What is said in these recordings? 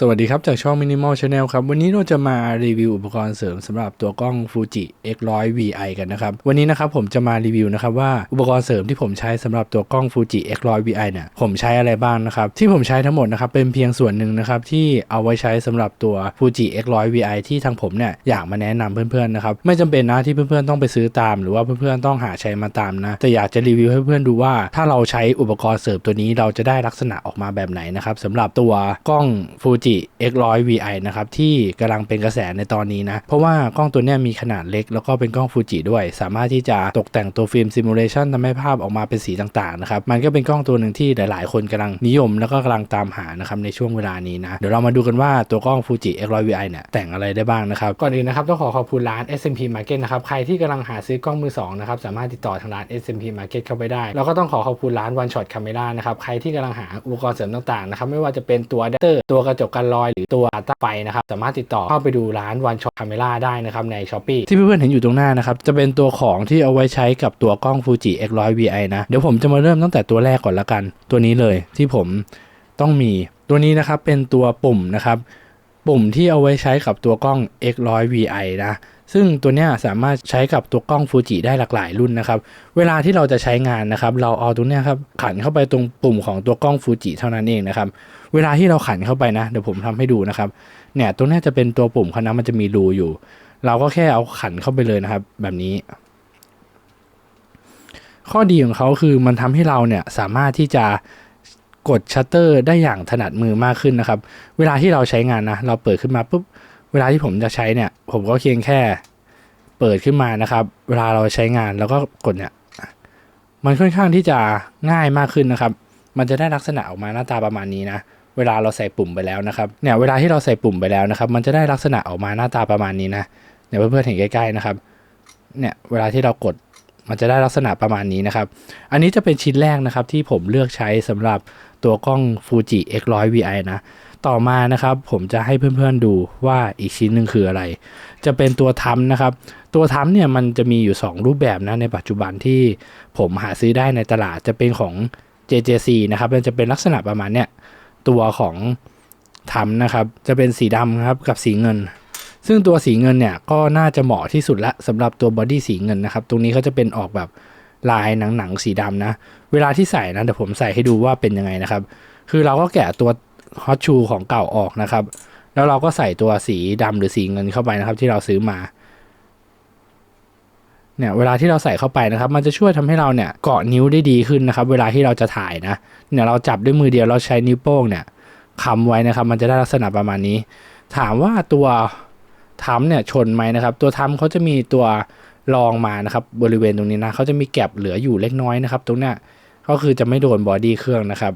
สวัสดีครับ จากช่อง Minimal Channel ครับ วันนี้เราจะมารีวิวอุปกรณ์เสริมสำหรับตัวกล้อง Fuji X100 VI กันนะครับ วันนี้นะครับผมจะมารีวิวนะครับว่าอุปกรณ์เสริมที่ผมใช้สำหรับตัวกล้อง Fuji X100 VI เนี่ยผมใช้อะไรบ้างนะครับ ที่ผมใช้ทั้งหมดนะครับเป็นเพียงส่วนหนึ่งนะครับที่เอาไว้ใช้สำหรับตัว Fuji X100 VI ที่ทางผมเนี่ยอยากมาแนะนำเพื่อนๆนะครับไม่จำเป็นนะที่เพื่อนๆต้องไปซื้อตาม หรือว่าเพื่อนๆต้องหาใช้มาตามนะแต่อยากจะรีวิวให้เพื่อนๆดูว่า ถ้าเราใช้อุปกรณ์เสริมตัวนี้เราจะได้ลักษณะออกมาแบบไหนนะครับสำหรับตัวกล้อง Fuji X100 VI นะครับที่กำลังเป็นกระแสในตอนนี้นะ เพราะว่ากล้องตัวนี้มีขนาดเล็ก แล้วก็เป็นกล้องฟูจิด้วย สามารถที่จะตกแต่งตัวฟิล์มซิมูเลชันทำให้ภาพออกมาเป็นสีต่างๆนะครับมันก็เป็นกล้องตัวหนึ่งที่หลาย ๆ คนกำลังนิยมแล้วก็กำลังตามหานะครับในช่วงเวลานี้นะเดี๋ยวเรามาดูกันว่าตัวกล้อง Fuji X100 VI เนี่ยแต่งอะไรได้บ้างนะครับก่อนอื่นนะครับต้องขอขอบคุณร้าน SMP Market นะครับใครที่กำลังหาซื้อกล้องมือสองนะครับสามารถติดต่อทางร้าน SMP Market เข้าไปได้แล้วก็ต้องขอขอบคุณร้าน One Shot Camera นะครับใครที่กำลังหาอุปกรณ์เสริมต่างๆนะครับไม่ว่าจะเป็นตัวอะแดปเตอร์ตัวกระจกกันรอยหรือตัวตั้งไฟนะครับสามารถติดต่อเข้าไปดูร้านวันช็อตคาเมล่าได้นะครับในช้อปปีที่เพื่อนๆเห็นอยู่ตรงหน้านะครับจะเป็นตัวของที่เอาไว้ใช้กับตัวกล้อง Fuji X100 VI นะเดี๋ยวผมจะมาเริ่มตั้งแต่ตัวแรกก่อนละกัน ตัวนี้เลยที่ผมต้องมีตัวนี้นะครับเป็นตัวปุ่มนะครับปุ่มที่เอาไว้ใช้กับตัวกล้อง X100 VI นะ ซึ่งตัวนี้สามารถใช้กับตัวกล้องฟูจิได้หลากหลายรุ่นนะครับ เวลาที่เราจะใช้งานนะครับ เราเอาตัวนี้ครับขันเข้าไปตรงปุ่มของตัวกล้องฟูจิเท่านั้นเองนะครับ เวลาที่เราขันเข้าไปนะเดี๋ยวผมทำให้ดูนะครับ เนี่ยตัวนี้จะเป็นตัวปุ่มเขานะมันจะมีรูอยู่ เราก็แค่เอาขันเข้าไปเลยนะครับ แบบนี้ ข้อดีของเขาคือมันทำให้เราเนี่ยสามารถที่จะกดชัตเตอร์ได้อย่างถนัดมือมากขึ้นนะครับ เวลาที่เราใช้งานนะ เราเปิดขึ้นมาปุ๊บ เวลาที่ผมจะใช้เนี่ย ผมก็เพียงแค่เปิดขึ้นมานะครับ เวลาเราใช้งานแล้วก็กดเนี่ย มันค่อนข้างที่จะง่ายมากขึ้นนะครับ มันจะได้ลักษณะออกมาหน้าตาประมาณนี้นะ เวลาเราใส่ปุ่มไปแล้วนะครับ เนี่ยเวลาที่เราใส่ปุ่มไปแล้วนะครับ มันจะได้ลักษณะออกมาหน้าตาประมาณนี้นะเนี่ยเพื่อนๆเห็นใกล้ๆนะครับ เนี่ยเวลาที่เรากดมันจะได้ลักษณะประมาณนี้นะครับ อันนี้จะเป็นชิ้นแรกนะครับที่ผมเลือกใช้สำหรับตัวกล้อง Fuji X100 VI นะ ต่อมานะครับผมจะให้เพื่อนๆดูว่าอีกชิ้นหนึ่งคืออะไร จะเป็นตัวทัมนะครับ ตัวทัมเนี่ยมันจะมีอยู่ 2 รูปแบบนะในปัจจุบันที่ผมหาซื้อได้ในตลาดจะเป็นของ JJC นะครับมันจะเป็นลักษณะประมาณเนี้ยตัวของทัมนะครับจะเป็นสีดำครับกับสีเงิน ซึ่งตัวสีเงินเนี่ยก็น่าจะเหมาะที่สุดละสำหรับตัวบอดี้สีเงินนะครับตรงนี้เขาจะเป็นออกแบบลายหนังหนังๆสีดำนะ เวลาที่ใส่นะเดี๋ยวผมใส่ให้ดูว่าเป็นยังไงนะครับ คือเราก็แกะตัว ฮอตชูของเก่าออกนะครับ แล้วเราก็ใส่ตัวสีดำหรือสีเงินเข้าไปนะครับ ที่เราซื้อมาเนี่ยเวลาที่เราใส่เข้าไปนะครับ มันจะช่วยทำให้เราเนี่ยเกาะนิ้วได้ดีขึ้นนะครับ เวลาที่เราจะถ่ายนะเนี่ยเราจับด้วยมือเดียวเราใช้นิ้วโป้งเนี่ยค้ำไว้นะครับ มันจะได้ลักษณะประมาณนี้ ถามว่าตัวทัมเนี่ยชนไหมนะครับ ตัวทัมเขาจะมีตัวรองมานะครับ บริเวณตรงนี้นะเขาจะมีแก็บเหลืออยู่เล็กน้อยนะครับ ตรงเนี้ยก็คือจะไม่โดนบอดี้เครื่องนะครับ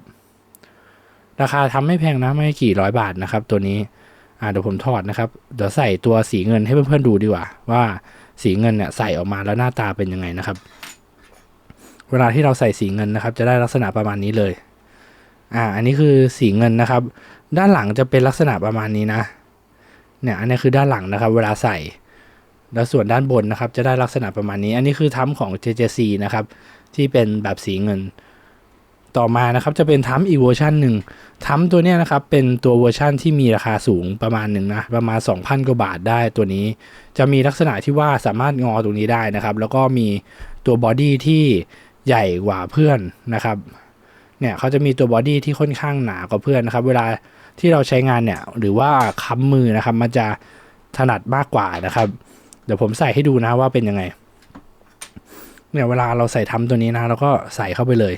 ราคาทำไม่แพงนะไม่กี่ร้อยบาทนะครับ ตัวนี้อ่าเดี๋ยวผมถอดนะครับเดี๋ยวใส่ตัวสีเงินให้เพื่อนๆดูดีกว่า ว่าสีเงินเนี่ยใส่ออกมาแล้วหน้าตาเป็นยังไงนะครับ เวลาที่เราใส่สีเงินนะครับ จะได้ลักษณะประมาณนี้เลยอ่าอันนี้คือสีเงินนะครับ ด้านหลังจะเป็นลักษณะประมาณนี้นะเนี่ยอันนี้คือด้านหลังนะครับ เวลาใส่แล้วส่วนด้านบนนะครับ จะได้ลักษณะประมาณนี้ อันนี้คือทัมของ JJC นะครับที่เป็นแบบสีเงิน ต่อมานะครับจะเป็นทัมอีกเวอร์ชันหนึ่งทัมตัวเนี้ยนะครับเป็นตัวเวอร์ชันที่มีราคาสูงประมาณหนึ่งนะประมาณ 2,000 กว่าบาทได้ตัวนี้ จะมีลักษณะที่ว่าสามารถงอตรงนี้ได้นะครับ แล้วก็มีตัวบอดี้ที่ใหญ่กว่าเพื่อนนะครับเนี่ยเขาจะมีตัวบอดี้ที่ค่อนข้างหนากว่าเพื่อนนะครับ เวลาที่เราใช้งานเนี่ยหรือว่าค้ำมือนะครับ มันจะถนัดมากกว่านะครับ เดี๋ยวผมใส่ให้ดูนะว่าเป็นยังไงเนี่ยเวลาเราใส่ทำตัวนี้นะเราก็ใส่เข้าไปเลย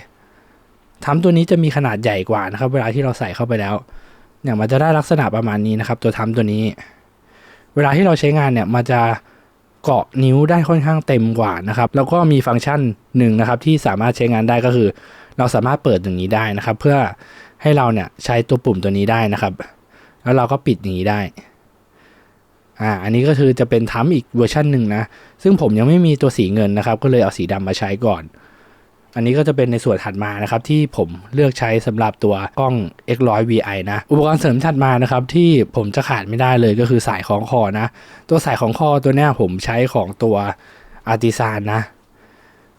ทำตัวนี้จะมีขนาดใหญ่กว่านะครับ เวลาที่เราใส่เข้าไปแล้ว เนี่ยมันจะได้ลักษณะประมาณนี้นะครับ ตัวทำตัวนี้ เวลาที่เราใช้งานเนี่ยมันจะเกาะนิ้วได้ค่อนข้างเต็มกว่านะครับ แล้วก็มีฟังก์ชันหนึ่งนะครับ ที่สามารถใช้งานได้ก็คือ เราสามารถเปิดอย่างนี้ได้นะครับ เพื่อให้เราเนี่ยใช้ตัวปุ่มตัวนี้ได้นะครับ แล้วเราก็ปิดอย่างนี้ได้อ่าอันนี้ก็คือจะเป็นทัมอีกเวอร์ชันหนึ่งนะ ซึ่งผมยังไม่มีตัวสีเงินนะครับ ก็เลยเอาสีดำมาใช้ก่อน อันนี้ก็จะเป็นในส่วนถัดมานะครับที่ผมเลือกใช้สำหรับตัวกล้อง X100 VI นะ อุปกรณ์เสริมถัดมานะครับที่ผมจะขาดไม่ได้เลยก็คือสายของคอนะ ตัวสายของคอตัวเนี้ยผมใช้ของตัว Artisan นะ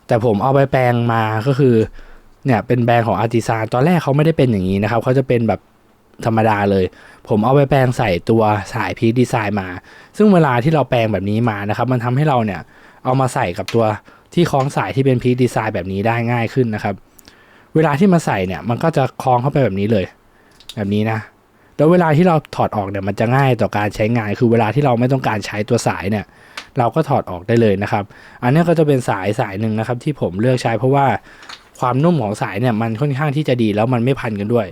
แต่ผมเอาไปแปลงมาก็คือเนี่ยเป็นแบรนด์ของ Artisan ตอนแรกเขาไม่ได้เป็นอย่างนี้นะครับเขาจะเป็นแบบธรรมดาเลย ผมเอาไปแปลงใส่ตัวสายพีดีไซน์มา ซึ่งเวลาที่เราแปลงแบบนี้มานะครับ มันทำให้เราเนี่ยเอามาใส่กับตัว ที่คล้องสายที่เป็นพีดีไซน์แบบนี้ได้ง่ายขึ้นนะครับ เวลาที่มาใส่เนี่ยมันก็จะคล้องเข้าไปแบบนี้เลย แบบนี้นะ แล้วเวลาที่เราถอดออกเนี่ยมันจะง่ายต่อการใช้งาน คือเวลาที่เราไม่ต้องการใช้ตัวสายเนี่ย เราก็ถอดออกได้เลยนะครับ อันนี้ก็จะเป็นสายสายหนึ่งนะครับ ที่ผมเลือกใช้เพราะว่าความนุ่มของสายเนี่ยมันค่อนข้างที่จะดีแล้วมันไม่พันกันด้วย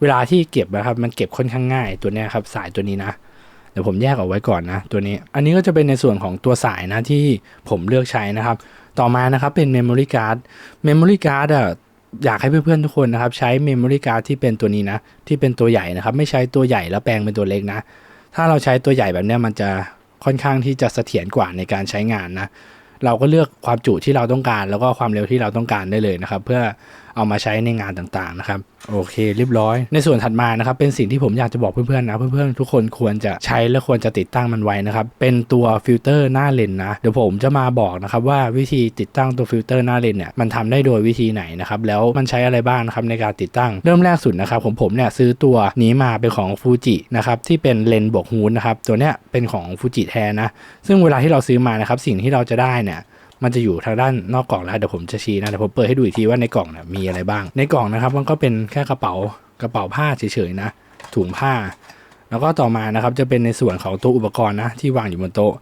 เวลาที่เก็บนะครับ มันเก็บค่อนข้างง่ายตัวนี้ครับสายตัวนี้นะ เดี๋ยวผมแยกออกไว้ก่อนนะตัวนี้ อันนี้ก็จะเป็นในส่วนของตัวสายนะที่ผมเลือกใช้นะครับ ต่อมานะครับเป็น Memory Card Memory Card อะอยากให้เพื่อนๆทุกคนนะครับใช้ Memory Card ที่เป็นตัวนี้นะ ที่เป็นตัวใหญ่นะครับ ไม่ใช้ตัวใหญ่แล้วแปลงเป็นตัวเล็กนะ ถ้าเราใช้ตัวใหญ่แบบนี้มันจะค่อนข้างที่จะเสถียรกว่าในการใช้งานนะเราก็เลือกความจุที่เราต้องการ แล้วก็ความเร็วที่เราต้องการได้เลยนะครับ เพื่อ เอามาใช้ในงานต่างๆนะครับโอเค เรียบร้อย ในส่วนถัดมานะครับ เป็นสิ่งที่ผมอยากจะบอกเพื่อนๆนะ เพื่อนๆ ทุกคนควรจะใช้และควรจะติดตั้งมันไว้นะครับ เป็นตัวฟิลเตอร์หน้าเลนนะ เดี๋ยวผมจะมาบอกนะครับว่าวิธีติดตั้งตัวฟิลเตอร์หน้าเลนเนี่ยมันทำได้โดยวิธีไหนนะครับ แล้วมันใช้อะไรบ้างนะครับในการติดตั้ง เริ่มแรกสุดนะครับผมผมเนี่ยซื้อตัวนี้มาเป็นของฟูจินะครับที่เป็นเลนบวกฮูนนะครับตัวเนี้ยเป็นของฟูจิแท้นะซึ่งเวลาที่เราซื้อมานะครับสิ่งที่เราจะได้เนี่ย มันจะอยู่ทางด้านนอกกล่องแล้วเดี๋ยวผมจะชี้นะเดี๋ยวผมเปิดให้ดูอีกทีว่าในกล่องเนี่ยมีอะไรบ้าง ในกล่องนะครับ มันก็เป็นแค่กระเป๋ากระเป๋าผ้าเฉยๆนะ ถุงผ้า แล้วก็ต่อมานะครับจะเป็นในส่วนของตัวอุปกรณ์นะที่วางอยู่บนโต๊ะ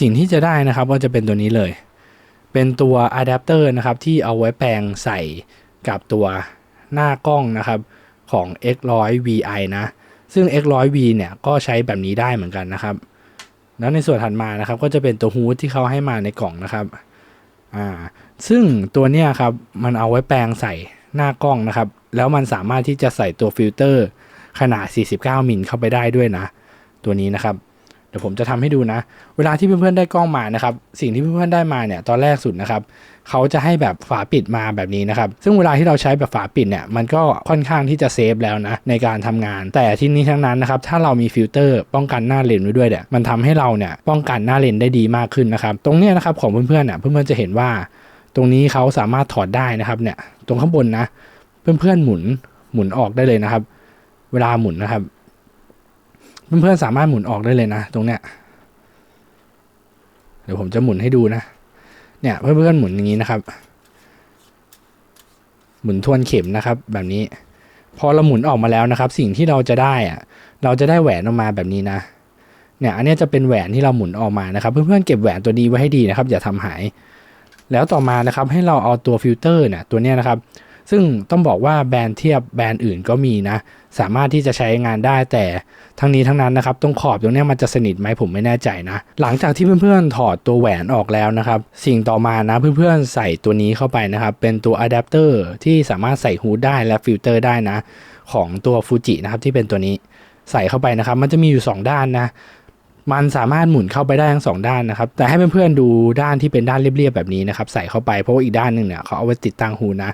สิ่งที่จะได้นะครับก็จะเป็นตัวนี้เลย เป็นตัวอะแดปเตอร์นะครับที่เอาไว้แปลงใส่กับตัวหน้ากล้องนะครับของ X100 VI นะ ซึ่ง X100V เนี่ยก็ใช้แบบนี้ได้เหมือนกันนะครับ แล้วในส่วนถัดมานะครับก็จะเป็นตัวฮูดที่เขาให้มาในกล่องนะครับ อ่าซึ่งตัวเนี้ยครับมันเอาไว้แปลงใส่หน้ากล้องนะครับ แล้วมันสามารถที่จะใส่ตัวฟิลเตอร์ขนาด 49 มิลเข้าไปได้ด้วยนะ ตัวนี้นะครับ เดี๋ยวผมจะทำให้ดูนะ เวลาที่เพื่อนๆได้กล้องมานะครับ สิ่งที่เพื่อนๆได้มาเนี่ยตอนแรกสุดนะครับเขาจะให้แบบฝาปิดมาแบบนี้นะครับ ซึ่งเวลาที่เราใช้แบบฝาปิดเนี่ยมันก็ค่อนข้างที่จะเซฟแล้วนะในการทำงาน แต่ที่นี้ทั้งนั้นนะครับถ้าเรามีฟิลเตอร์ป้องกันหน้าเลนไว้ด้วยเนี่ยมันทำให้เราเนี่ยป้องกันหน้าเลนได้ดีมากขึ้นนะครับ ตรงเนี้ยนะครับของเพื่อนๆเนี่ยเพื่อนๆจะเห็นว่า ตรงนี้เขาสามารถถอดได้นะครับเนี่ยตรงข้างบนนะ เพื่อนๆหมุนหมุนออกได้เลยนะครับ เวลาหมุนนะครับ เพื่อนๆสามารถหมุนออกได้เลยนะ ตรงเนี้ยเดี๋ยวผมจะหมุนให้ดูนะ เนี่ยเพื่อนๆหมุนอย่างนี้นะครับ หมุนทวนเข็มนะครับ แบบนี้ พอเราหมุนออกมาแล้วนะครับ สิ่งที่เราจะได้อะเราจะได้แหวนออกมาแบบนี้นะเนี่ยอันนี้จะเป็นแหวนที่เราหมุนออกมานะครับ เพื่อนๆเก็บแหวนตัวนี้ไว้ให้ดีนะครับ อย่าทำหาย แล้วต่อมานะครับให้เราเอาตัวฟิลเตอร์เนี่ยตัวเนี้ยนะครับ ซึ่งต้องบอกว่าแบรนด์เทียบแบรนด์อื่นก็มีนะ สามารถที่จะใช้งานได้แต่ทั้งนี้ทั้งนั้นนะครับตรงขอบตรงนี้มันจะสนิทไหมผมไม่แน่ใจนะ หลังจากที่เพื่อนๆถอดตัวแหวนออกแล้วนะครับ สิ่งต่อมานะเพื่อนๆใส่ตัวนี้เข้าไปนะครับ เป็นตัวอะแดปเตอร์ที่สามารถใส่ฮูดได้และฟิลเตอร์ได้นะ ของตัวฟูจินะครับที่เป็นตัวนี้ใส่เข้าไปนะครับ มันจะมีอยู่ 2 ด้านนะมันสามารถหมุนเข้าไปได้ทั้งสองด้านนะครับ แต่ให้เพื่อนๆดูด้านที่เป็นด้านเรียบๆแบบนี้นะครับ ใส่เข้าไปเพราะว่าอีกด้านหนึ่งเนี่ยเขาเอาไว้ติดตั้งฮูนะ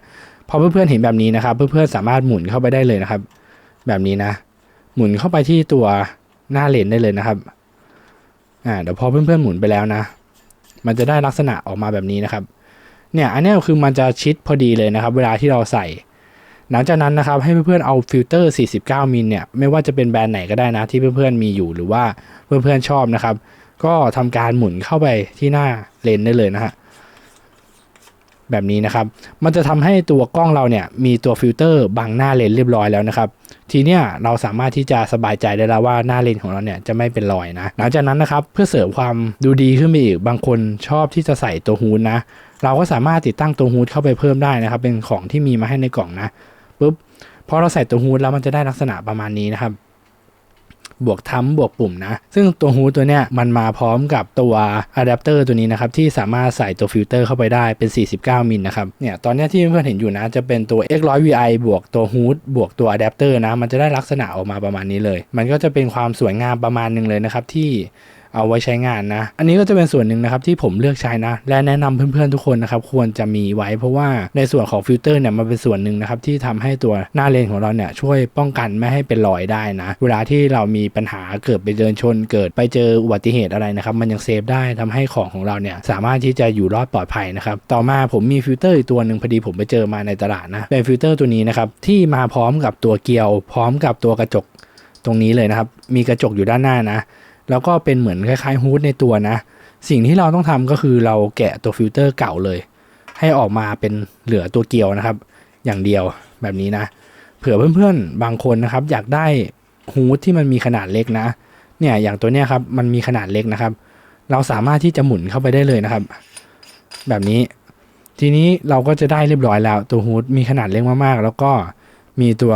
พอเพื่อนๆเห็นแบบนี้นะครับเพื่อนๆสามารถหมุนเข้าไปได้เลยนะครับ แบบนี้นะ หมุนเข้าไปที่ตัวหน้าเลนได้เลยนะครับอ่าเดี๋ยวพอเพื่อนๆหมุนไปแล้วนะ มันจะได้ลักษณะออกมาแบบนี้นะครับ เนี่ยอันนี้คือมันจะชิดพอดีเลยนะครับ เวลาที่เราใส่ หลังจากนั้นนะครับ ให้เพื่อนๆเอาฟิลเตอร์ 49 มิลเนี่ยไม่ว่าจะเป็นแบรนด์ไหนก็ได้นะ ที่เพื่อนๆมีอยู่หรือว่าเพื่อนๆชอบนะครับ ก็ทำการหมุนเข้าไปที่หน้าเลนได้เลยนะฮะ แบบนี้นะครับ มันจะทำให้ตัวกล้องเราเนี่ยมีตัวฟิลเตอร์บังหน้าเลนเรียบร้อยแล้วนะครับ ทีเนี้ยเราสามารถที่จะสบายใจได้แล้วว่าหน้าเลนของเราเนี่ยจะไม่เป็นรอยนะ หลังจากนั้นนะครับเพื่อเสริมความดูดีขึ้นไปอีก บางคนชอบที่จะใส่ตัวฮูดนะ เราก็สามารถติดตั้งตัวฮูดเข้าไปเพิ่มได้นะครับ เป็นของที่มีมาให้ในกล่องนะปุ๊บพอเราใส่ตัวฮูดแล้วมันจะได้ลักษณะประมาณนี้นะครับ บวกทั้มบวกปุ่มนะ ซึ่งตัวฮูดตัวเนี้ยมันมาพร้อมกับตัวอะแดปเตอร์ตัวนี้นะครับที่สามารถใส่ตัวฟิลเตอร์เข้าไปได้เป็น 49 มิลนะครับเนี่ยตอนนี้ที่เพื่อนๆเห็นอยู่นะจะเป็นตัว X100VI บวกตัวฮูดบวกตัวอะแดปเตอร์นะมันจะได้ลักษณะออกมาประมาณนี้เลย มันก็จะเป็นความสวยงามประมาณหนึ่งเลยนะครับที่ เอาไว้ใช้งานนะ อันนี้ก็จะเป็นส่วนหนึ่งนะครับที่ผมเลือกใช้นะ และแนะนำเพื่อนๆทุกคนนะครับควรจะมีไว้เพราะว่าในส่วนของฟิลเตอร์เนี่ยมันเป็นส่วนหนึ่งนะครับที่ทำให้ตัวหน้าเลนของเราเนี่ยช่วยป้องกันไม่ให้เป็นรอยได้นะ เวลาที่เรามีปัญหาเกิดไปเดินชน เกิดไปเจออุบัติเหตุอะไรนะครับมันยังเซฟได้ทำให้ของของเราเนี่ยสามารถที่จะอยู่รอดปลอดภัยนะครับต่อมาผมมีฟิลเตอร์อีกตัวหนึ่งพอดีผมไปเจอมาในตลาดนะเป็นฟิลเตอร์ตัวนี้นะครับที่มาพร้อมกับตัวเกลียว พร้อมกับตัวกระจกตรงนี้เลยนะครับ มีกระจกอยู่ด้านหน้านะ แล้วก็เป็นเหมือนคล้ายๆฮูดในตัวนะ สิ่งที่เราต้องทำก็คือเราแกะตัวฟิลเตอร์เก่าเลย ให้ออกมาเป็นเหลือตัวเกียวนะครับ อย่างเดียวแบบนี้นะ เผื่อเพื่อนๆบางคนนะครับ อยากได้ฮูดที่มันมีขนาดเล็กนะ เนี่ยอย่างตัวเนี้ยครับมันมีขนาดเล็กนะครับ เราสามารถที่จะหมุนเข้าไปได้เลยนะครับ แบบนี้ ทีนี้เราก็จะได้เรียบร้อยแล้ว ตัวฮูดมีขนาดเล็กมากๆ แล้วก็มีตัว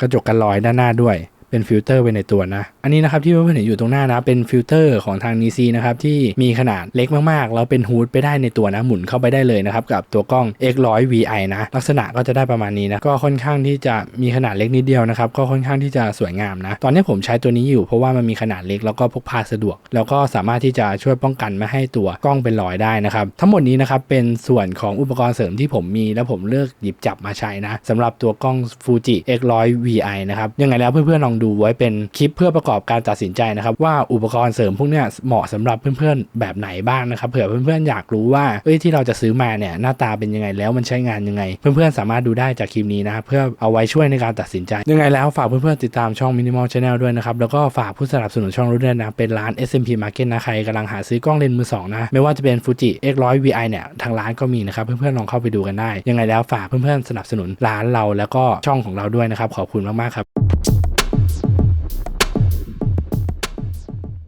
กระจกกันรอยด้านหน้าด้วย เป็นฟิลเตอร์ไว้ในตัวนะ อันนี้นะครับที่เพื่อนๆเห็นอยู่ตรงหน้านะเป็นฟิลเตอร์ของทางนีซีนะครับที่มีขนาดเล็กมากๆ แล้วเป็นฮูดไปได้ในตัวนะหมุนเข้าไปได้เลยนะครับกับตัวกล้อง X100 VI นะลักษณะก็จะได้ประมาณนี้นะก็ค่อนข้างที่จะมีขนาดเล็กนิดเดียวนะครับก็ค่อนข้างที่จะสวยงามนะตอนนี้ผมใช้ตัวนี้อยู่เพราะว่ามันมีขนาดเล็กแล้วก็พกพาสะดวก แล้วก็สามารถที่จะช่วยป้องกันไม่ให้ตัวกล้องเป็นรอยได้นะครับทั้งหมดนี้นะครับเป็นส่วนของอุปกรณ์เสริมที่ผมมีแล้วผมเลือกหยิบจับมาใช้นะสำหรับตัวกล้อง Fuji X100 VI นะครับยังไงแล้วเพื่อนๆลองดูไว้เป็นคลิปเพื่อประกอบอบการตัดสินใจนะครับว่าอุปกรณ์เสริมพวกนี้เหมาะสำหรับเพื่อนๆแบบไหนบ้างนะครับเผื่อเพื่อนๆอยากรู้ว่าเอ้ยที่เราจะซื้อมาเนี่ยหน้าตาเป็นยังไงแล้วมันใช้งานยังไง เพื่อนๆสามารถดูได้จากคลิปนี้นะครับเพื่อเอาไว้ช่วยในการตัดสินใจ ยังไงแล้วฝากเพื่อนๆติดตามช่อง Minimal Channel ด้วยนะครับแล้วก็ฝากผู้สนับสนุนช่องเราด้วยนะเป็นร้าน SMP Market นะใครกำลังหาซื้อกล้องเลนส์มือสองนะไม่ว่าจะเป็น Fuji X100 VI เนี่ยทางร้านก็มีนะครับเพื่อนๆลองเข้าไปดูกันได้ ยังไงแล้วฝากเพื่อนๆสนับสนุนร้านเราแล้วก็ช่องของเราด้วยนะครับขอบคุณมากๆครับ